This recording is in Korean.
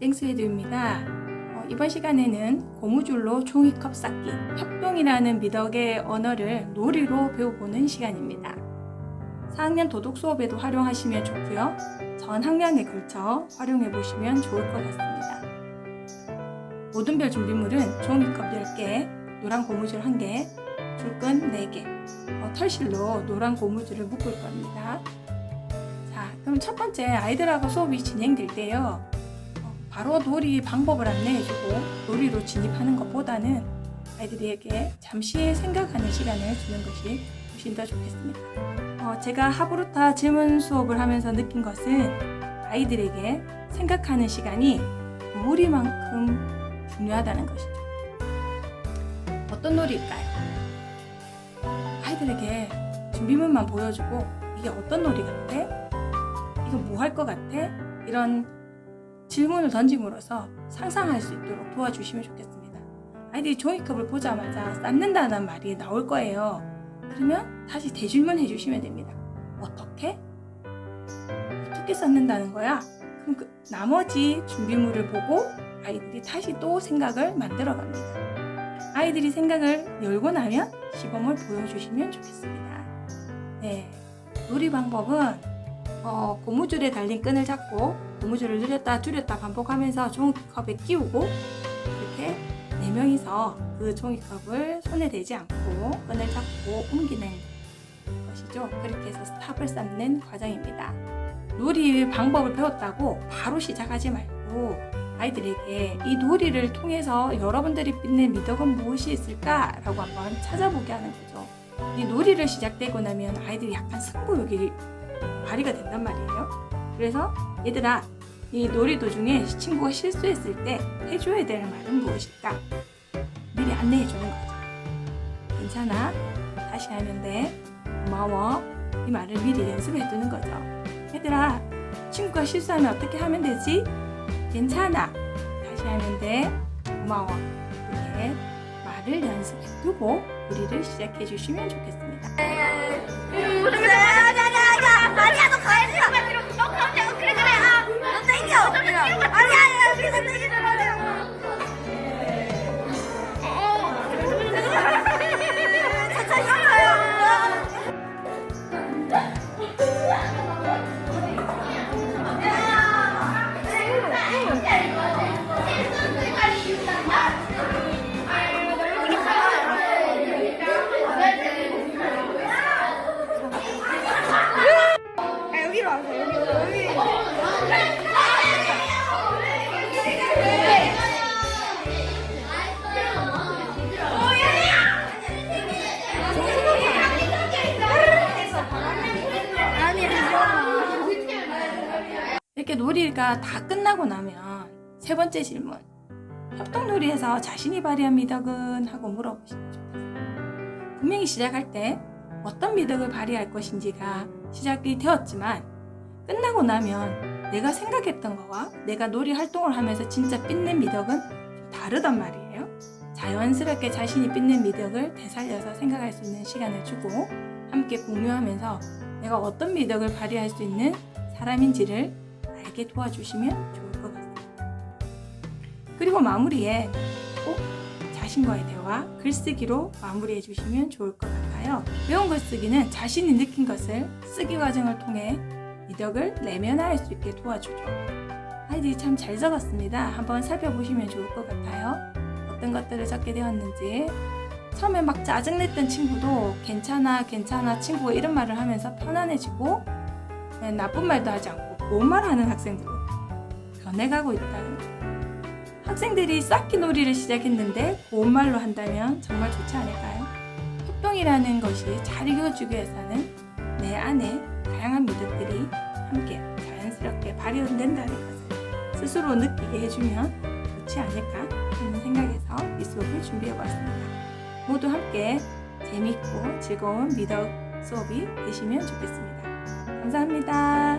홍수혜두입니다. 어, 이번 시간에는 고무줄로 종이컵 쌓기, 협동이라는 미덕의 언어를 놀이로 배워보는 시간입니다. 4학년 도덕 수업에도 활용하시면 좋고요. 전 학년에 걸쳐 활용해 보시면 좋을 것 같습니다. 모든 별 준비물은 종이컵 10개, 노란 고무줄 1개, 줄끈 4개, 어, 털실로 노란 고무줄을 묶을 겁니다. 자, 그럼 첫 번째 아이들하고 수업이 진행될 때요. 어, 바로 놀이 방법을 안내해주고 놀이로 진입하는 것보다는 아이들에게 잠시 생각하는 시간을 주는 것이 훨씬 더 좋겠습니다. 어, 제가 하브루타 질문 수업을 하면서 느낀 것은 아이들에게 생각하는 시간이 놀이만큼 중요하다는 것이죠. 어떤 놀이일까요? 아이들에게 준비물만 보여주고 이게 어떤 놀이 같아? 이거 뭐 할 것 같아? 이런 질문을 던짐으로써 상상할 수 있도록 도와주시면 좋겠습니다. 아이들이 종이컵을 보자마자 쌓는다는 말이 나올 거예요. 그러면 다시 대질문 해주시면 됩니다. 어떻게? 어떻게 쌓는다는 거야? 그럼 그 나머지 준비물을 보고 아이들이 다시 또 생각을 만들어 갑니다. 아이들이 생각을 열고 나면 시범을 보여주시면 좋겠습니다. 네. 놀이 방법은 어, 고무줄에 달린 끈을 잡고 고무줄을 늘렸다 줄였다 반복하면서 종이컵에 끼우고 이렇게 네 명이서 그 종이컵을 손에 대지 않고 끈을 잡고 옮기는 것이죠. 그렇게 해서 스탑을 쌓는 과정입니다. 놀이 방법을 배웠다고 바로 시작하지 말고 아이들에게 이 놀이를 통해서 여러분들이 빛낸 미덕은 무엇이 있을까라고 한번 찾아보게 하는 거죠. 이 놀이를 시작되고 나면 아이들이 약간 승부욕이 발휘가 된단 말이에요. 그래서 얘들아, 이 놀이 도중에 친구가 실수했을 때 해줘야 될 말은 무엇일까? 미리 안내해 주는 거죠. 괜찮아. 다시 하면 돼. 고마워. 이 말을 미리 연습해 두는 거죠. 얘들아, 친구가 실수하면 어떻게 하면 되지? 괜찮아. 다시 하면 돼. 고마워. 이렇게 말을 연습해 두고 놀이를 시작해 주시면 좋겠습니다. 이렇게 놀이가 다 끝나고 나면 세 번째 질문. 협동놀이에서 자신이 발휘한 미덕은 하고 물어보시면 좋겠어요. 분명히 시작할 때 어떤 미덕을 발휘할 것인지가 시작이 되었지만 끝나고 나면 내가 생각했던 거와 내가 놀이 활동을 하면서 진짜 빛낸 미덕은 좀 다르단 말이에요. 자연스럽게 자신이 빛낸 미덕을 되살려서 생각할 수 있는 시간을 주고 함께 공유하면서 내가 어떤 미덕을 발휘할 수 있는 사람인지를 알게 도와주시면 좋을 것 같습니다. 그리고 마무리에 꼭 자신과의 대화, 글쓰기로 마무리해 주시면 좋을 것 같아요. 배운 글쓰기는 자신이 느낀 것을 쓰기 과정을 통해 미덕을 내면화할 수 있게 도와주죠. 아이들이 참 잘 적었습니다. 한번 살펴보시면 좋을 것 같아요. 어떤 것들을 적게 되었는지. 처음에 막 짜증냈던 친구도 괜찮아, 괜찮아, 친구가 이런 말을 하면서 편안해지고 네, 나쁜 말도 하지 않고 좋은 말 하는 학생들로 변해가고 있다는 거. 학생들이 쌓기 놀이를 시작했는데 고운 말로 한다면 정말 좋지 않을까요? 협동이라는 것이 잘 이루어지기 위해서는 내 안에 다양한 미덕들이 함께 자연스럽게 발현된다는 것을 스스로 느끼게 해주면 좋지 않을까 하는 생각에서 이 수업을 준비해봤습니다. 모두 함께 재밌고 즐거운 미덕 수업이 되시면 좋겠습니다. 감사합니다.